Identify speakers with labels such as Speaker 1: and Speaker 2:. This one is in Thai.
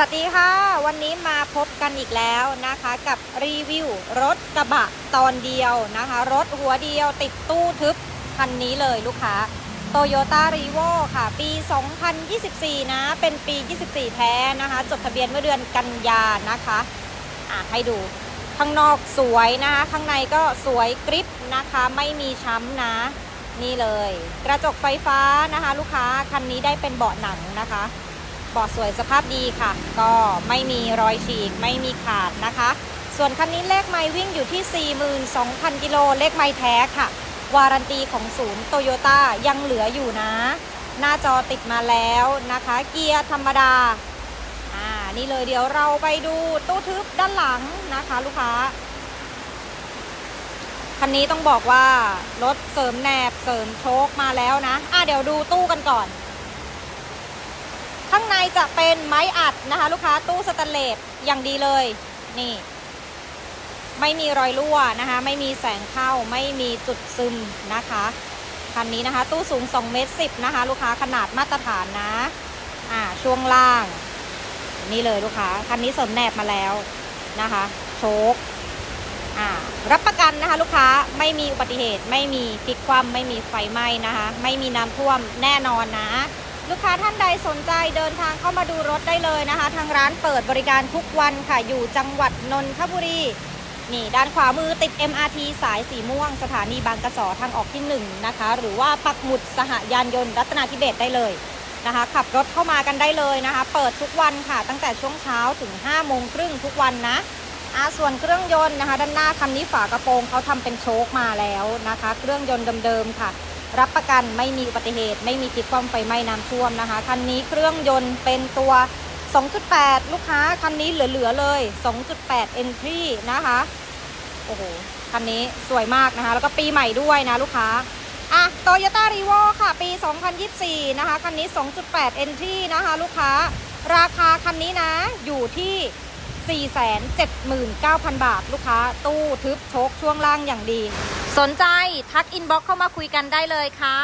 Speaker 1: สวัสดีค่ะ วันนี้มาพบกันอีกแล้วนะคะกับรีวิวรถกระบะตอนเดียวนะคะ รถหัวเดียวติดตู้ทึบคันนี้เลยลูกค้า Toyota r e v o ค่ะ ปี 2024 นะ เป็นปี 24 แท้นะคะ จดทะเบียนเมื่อเดือนกันยานะคะอะให้ดู ข้างนอกสวยนะคะข้างในก็สวยกริปนะคะ ไม่มีช้ำนะ นี่เลย กระจกไฟฟ้านะคะ ลูกค้าคันนี้ได้เป็นเบาะหนังนะคะ บาะสวยสภาพดีค่ะ ก็ไม่มีรอยฉีกไม่มีขาดนะคะ ส่วนคันนี้เลขไมล์วิ่งอยู่ที่ 42,000 กิโลเลขไมล์แท้ค่ะ วารันตีของศูนย์โตโยต้ายังเหลืออยู่นะ หน้าจอติดมาแล้วนะคะ เกียร์ธรรมดาอ่านี่เลยเดี๋ยวเราไปดูตู้ทึบด้านหลังนะคะ ลูกค้าคันนี้ต้องบอกว่ารถเสริมแหนบเสริมโชคมาแล้วนะอะเดี๋ยวดูตู้กันก่อน ข้างในจะเป็นไม้อัดนะคะ ลูกค้าตู้สแตนเลสอย่างดีเลย นี่ ไม่มีรอยรั่วนะคะ ไม่มีแสงเข้าไม่มีจุดซึมนะคะคันนี้นะคะ ตู้สูง2เมตร10นะคะ ลูกค้าขนาดมาตรฐานนะอ่าช่วงล่าง นี่เลยลูกค้าคันนี้เสริมแนบมาแล้วนะคะ โชคอ่ารับประกันนะคะ ลูกค้าไม่มีอุบัติเหตุ ไม่มีพลิกคว่ำไม่มีไฟไหม้นะคะ ไม่มีน้ำท่วมแน่นอนนะ ลูกค้าท่านใดสนใจเดินทางเข้ามาดูรถได้เลยนะคะ ทางร้านเปิดบริการทุกวันค่ะ อยู่จังหวัดนนทบุรี นี่ด้านขวามือติด MRT สายสีม่วง สถานีบางกระสอทางออกที่ 1 นะคะ หรือว่าปักหมุดสหยานยนต์รัตนาธิเบศได้เลยนะคะ ขับรถเข้ามากันได้เลยนะคะ เปิดทุกวันค่ะ ตั้งแต่ช่วงเช้าถึง5โมงครึ่งทุกวันนะอาส่วนเครื่องยนต์นะคะ ด้านหน้าคันนี้ฝากระโปรงเขาทำเป็นโชคมาแล้วนะคะ เครื่องยนต์เดิมๆค่ะ รับประกันไม่มีอุบัติเหตุ ไม่มีพลิกคว่ำไฟไหม้น้ำท่วมนะคะ คันนี้เครื่องยนต์เป็นตัว 2.8 ลูกค้าคันนี้เหลือๆเลย 2.8 entry นะคะ โอ้โห คันนี้สวยมากนะคะ แล้วก็ปีใหม่ด้วยนะลูกค้า อะ Toyota r e v o ค่ะ ปี 2024 นะคะ คันนี้ 2.8 entry นะคะ ลูกค้า ราคาคันนี้นะ อยู่ที่ 479,000 บาท ลูกค้า ตู้ทึบโชคช่วงล่างอย่างดี สนใจทักอินบ็อกเข้ามาคุยกันได้เลยค่ะ